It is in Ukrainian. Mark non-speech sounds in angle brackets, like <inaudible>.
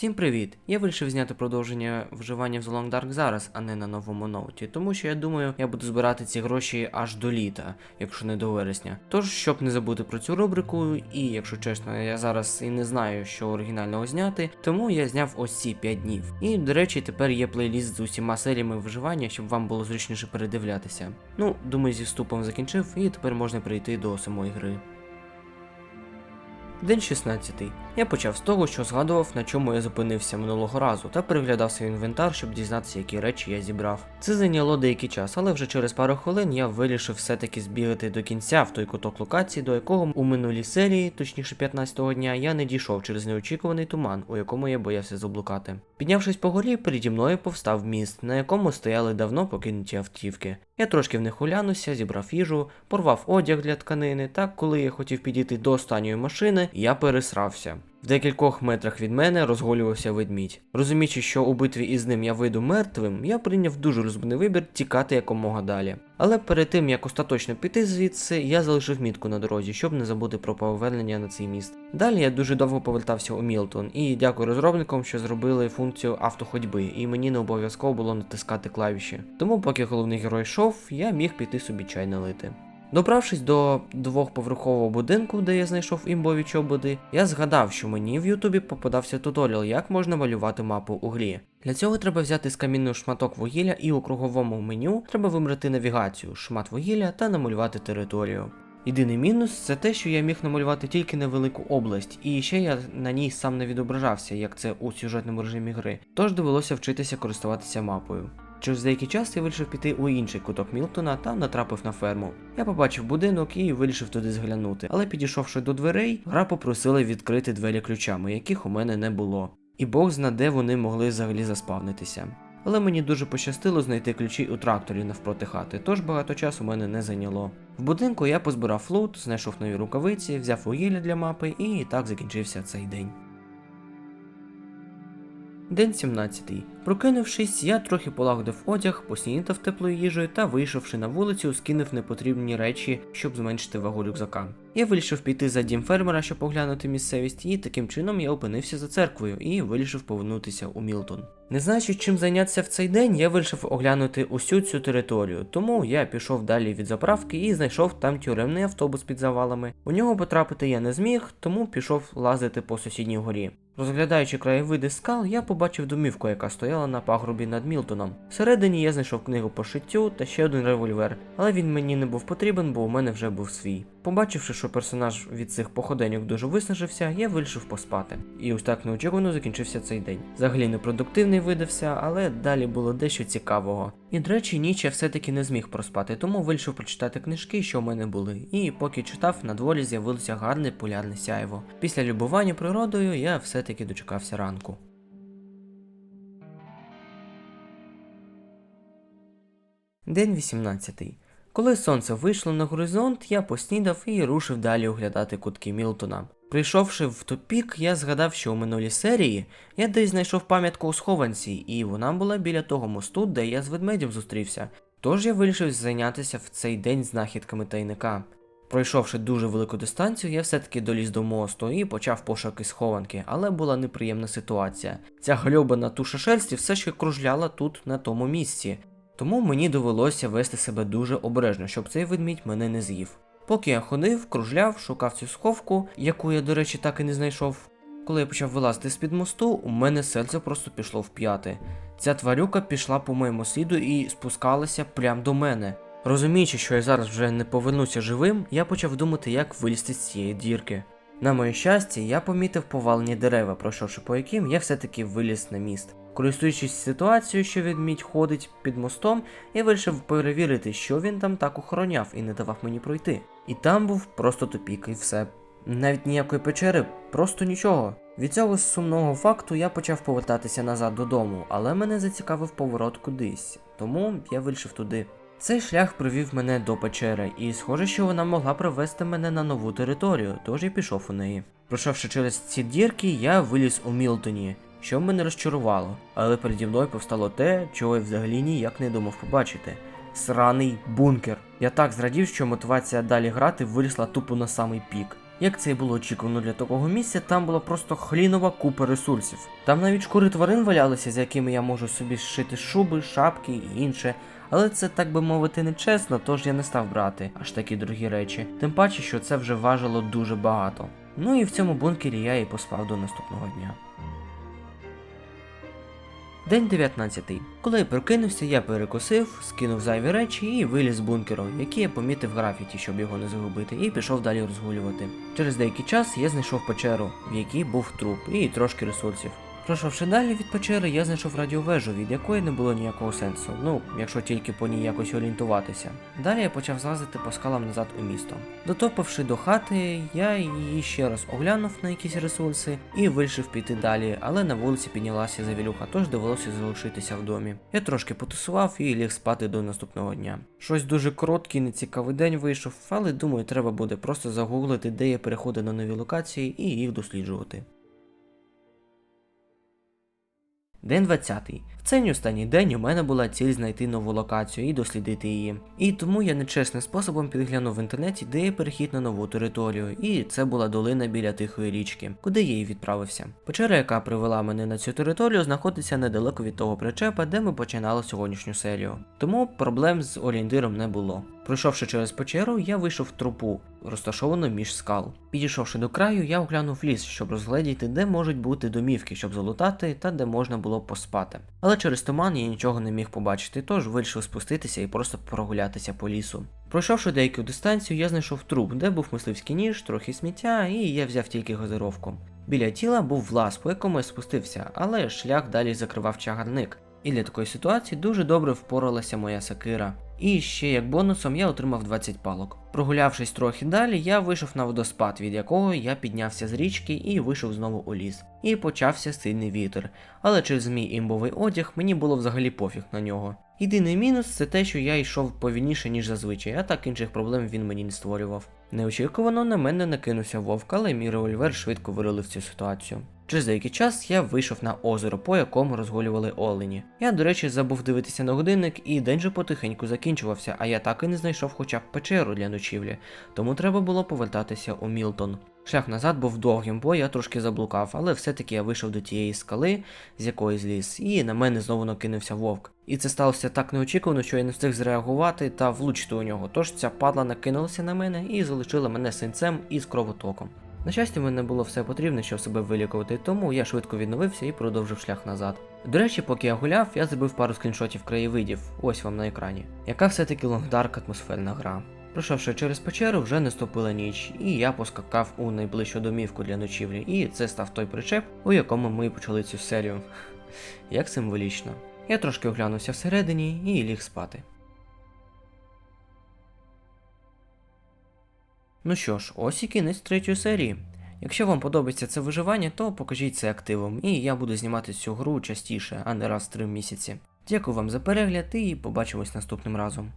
Всім привіт! Я вирішив зняти продовження вживання в The Long Dark зараз, а не на новому ноуті, тому що я думаю, я буду збирати ці гроші аж до літа, якщо не до вересня. Тож, щоб не забути про цю рубрику, і якщо чесно, я зараз і не знаю, що оригінального зняти, тому я зняв ось ці 5 днів. І, до речі, тепер є плейліст з усіма серіями вживання, щоб вам було зручніше передивлятися. Ну, думаю, зі вступом закінчив, і тепер можна перейти до самої гри. День 16. Я почав з того, що згадував, на чому я зупинився минулого разу, та переглядав свій інвентар, щоб дізнатися, які речі я зібрав. Це зайняло деякий час, але вже через пару хвилин я вирішив все-таки збігати до кінця в той куток локації, до якого у минулій серії, точніше 15-го дня, я не дійшов через неочікуваний туман, у якому я боявся заблукати. Піднявшись по горі, переді мною повстав міст, на якому стояли давно покинуті автівки. Я трошки в них улянувся, зібрав їжу, порвав одяг для тканини, та коли я хотів підійти до останньої машини, я пересрався. В декількох метрах від мене розголювався ведмідь. Розуміючи, що у битві із ним я вийду мертвим, я прийняв дуже розумний вибір тікати якомога далі. Але перед тим як остаточно піти звідси, я залишив мітку на дорозі, щоб не забути про повернення на цей міст. Далі я дуже довго повертався у Мілтон, і дякую розробникам, що зробили функцію автоходьби, і мені не обов'язково було натискати клавіші. Тому, поки головний герой йшов, я міг піти собі чай налити. Добравшись до двохповерхового будинку, де я знайшов імбові чоботи, я згадав, що мені в Ютубі попадався туторіал, як можна малювати мапу у грі. Для цього треба взяти з камінну шматок вугілля і у круговому меню треба вибрати навігацію, шмат вугілля та намалювати територію. Єдиний мінус це те, що я міг намалювати тільки невелику область, і ще я на ній сам не відображався, як це у сюжетному режимі гри, тож довелося вчитися користуватися мапою. Через деякий час я вирішив піти у інший куток Мілтона та натрапив на ферму. Я побачив будинок і вирішив туди зглянути, але підійшовши до дверей, гра попросила відкрити двері ключами, яких у мене не було. І Бог зна, де вони могли взагалі заспавнитися. Але мені дуже пощастило знайти ключі у тракторі навпроти хати, тож багато часу мене не зайняло. В будинку я позбирав лут, знайшов нові рукавиці, взяв вугілля для мапи, і так закінчився цей день. День 17. Прокинувшись, я трохи полагодив одяг, поснідав теплою їжею та, вийшовши на вулицю, скинув непотрібні речі, щоб зменшити вагу рюкзака. Я вирішив піти за дім фермера, щоб поглянути місцевість, і таким чином я опинився за церквою і вирішив повернутися у Мілтон. Не знаючи, чим зайнятися в цей день, я вирішив оглянути усю цю територію, тому я пішов далі від заправки і знайшов там тюремний автобус під завалами. У нього потрапити я не зміг, тому пішов лазити по сусідній горі. Розглядаючи краєвиди скал, я побачив домівку, яка стояла на пагорбі над Мілтоном. Всередині я знайшов книгу по шиттю та ще один револьвер, але він мені не був потрібен, бо у мене вже був свій. Побачивши, що персонаж від цих походеньок дуже виснажився, я вирішив поспати. І ось так неочікувано закінчився цей день. Взагалі непродуктивний видався, але далі було дещо цікавого. І до речі, ніч я все-таки не зміг проспати, тому вирішив прочитати книжки, що в мене були. І поки читав, на дворі з'явилося гарне полярне сяйво. Після любування природою я все-таки дочекався ранку. День 18. Коли сонце вийшло на горизонт, я поснідав і рушив далі оглядати кутки Мілтона. Прийшовши в тупік, я згадав, що у минулій серії я десь знайшов пам'ятку у схованці, і вона була біля того мосту, де я з ведмедем зустрівся. Тож я вирішив зайнятися в цей день знахідками тайника. Пройшовши дуже велику дистанцію, я все-таки доліз до мосту і почав пошуки схованки, але була неприємна ситуація. Ця гльобана туша шерсті все ще кружляла тут на тому місці, тому мені довелося вести себе дуже обережно, щоб цей ведмідь мене не з'їв. Поки я ходив, кружляв, шукав цю сховку, яку я, до речі, так і не знайшов. Коли я почав вилазити з-під мосту, у мене серце просто пішло в п'яти. Ця тварюка пішла по моєму сліду і спускалася прямо до мене. Розуміючи, що я зараз вже не повернуся живим, я почав думати, як вилізти з цієї дірки. На моє щастя, я помітив повалені дерева, пройшовши по яким я все-таки виліз на міст. Користуючись ситуацією, що ведмідь ходить під мостом, я вирішив перевірити, що він там так охороняв і не давав мені пройти. І там був просто тупік, і все. Навіть ніякої печери, просто нічого. Від цього сумного факту я почав повертатися назад додому, але мене зацікавив поворот кудись, тому я вирішив туди. Цей шлях привів мене до печери, і схоже, що вона могла привести мене на нову територію, тож я пішов у неї. Пройшовши через ці дірки, я виліз у Мілтоні, що мене розчарувало, але переді мною повстало те, чого я взагалі ніяк не думав побачити. Сраний бункер. Я так зрадів, що мотивація далі грати вирісла тупо на самий пік. Як це і було очікувано для такого місця, там була просто хлінова купа ресурсів. Там навіть шкури тварин валялися, з якими я можу собі зшити шуби, шапки і інше. Але це так би мовити не чесно, тож я не став брати аж такі дорогі речі. Тим паче, що це вже важило дуже багато. Ну і в цьому бункері я і поспав до наступного дня. День 19. Коли я прокинувся, я перекусив, скинув зайві речі і виліз з бункеру, який я помітив графіті, щоб його не загубити, і пішов далі розгулювати. Через деякий час я знайшов печеру, в якій був труп, і трошки ресурсів. Пройшовши далі від печери, я знайшов радіовежу, від якої не було ніякого сенсу, ну, якщо тільки по ній якось орієнтуватися. Далі я почав злазити по скалам назад у місто. Дотопавши до хати, я її ще раз оглянув на якісь ресурси і вирішив піти далі, але на вулиці піднялася завілюха, тож довелося залишитися в домі. Я трошки потусував і ліг спати до наступного дня. Щось дуже короткий, нецікавий день вийшов, але думаю, треба буде просто загуглити, де є переходи на нові локації і їх досліджувати. День 20. Цей останній день у мене була ціль знайти нову локацію і дослідити її. І тому я нечесним способом підглянув в інтернеті, де є перехід на нову територію, і це була долина біля тихої річки, куди я і відправився. Печера, яка привела мене на цю територію, знаходиться недалеко від того причепа, де ми починали сьогоднішню серію. Тому проблем з орієнтиром не було. Пройшовши через печеру, я вийшов в трупу, розташовану між скал. Підійшовши до краю, я оглянув ліс, щоб розгледіти, де можуть бути домівки, щоб залутати та де можна було поспати. Але через туман я нічого не міг побачити, тож вирішив спуститися і просто прогулятися по лісу. Пройшовши деяку дистанцію, я знайшов труп, де був мисливський ніж, трохи сміття, і я взяв тільки газировку. Біля тіла був влас, по якому я спустився, але шлях далі закривав чагарник. І для такої ситуації дуже добре впоралася моя сакира. І ще як бонусом я отримав 20 палок. Прогулявшись трохи далі, я вийшов на водоспад, від якого я піднявся з річки і вийшов знову у ліс. І почався сильний вітер. Але через мій імбовий одяг мені було взагалі пофіг на нього. Єдиний мінус це те, що я йшов повільніше, ніж зазвичай, а так інших проблем він мені не створював. Неочікувано на мене накинувся вовк, але мій револьвер швидко вирулив цю ситуацію. Через деякий час я вийшов на озеро, по якому розгулювали олені. Я, до речі, забув дивитися на годинник, і день же потихеньку закінчувався, а я так і не знайшов хоча б печеру для ночівлі, тому треба було повертатися у Мілтон. Шлях назад був довгим, бо я трошки заблукав, але все-таки я вийшов до тієї скали, з якої зліз, і на мене знову накинувся вовк. І це сталося так неочікувано, що я не встиг зреагувати та влучити у нього. Тож ця падла накинулася на мене і залишила мене синцем із кровотоком. На щастя, в мене було все потрібне, щоб себе вилікувати, тому я швидко відновився і продовжив шлях назад. До речі, поки я гуляв, я зробив пару скріншотів краєвидів, ось вам на екрані. Яка все-таки лонгдарк атмосферна гра. Пройшовши через печеру, вже наступила ніч, і я поскакав у найближчу домівку для ночівлі, і це став той причеп, у якому ми почали цю серію. <laughs> Як символічно. Я трошки оглянувся всередині і ліг спати. Ну що ж, ось і кінець третьої серії. Якщо вам подобається це виживання, то покажіть це активом, і я буду знімати цю гру частіше, а не раз в три місяці. Дякую вам за перегляд і побачимось наступним разом.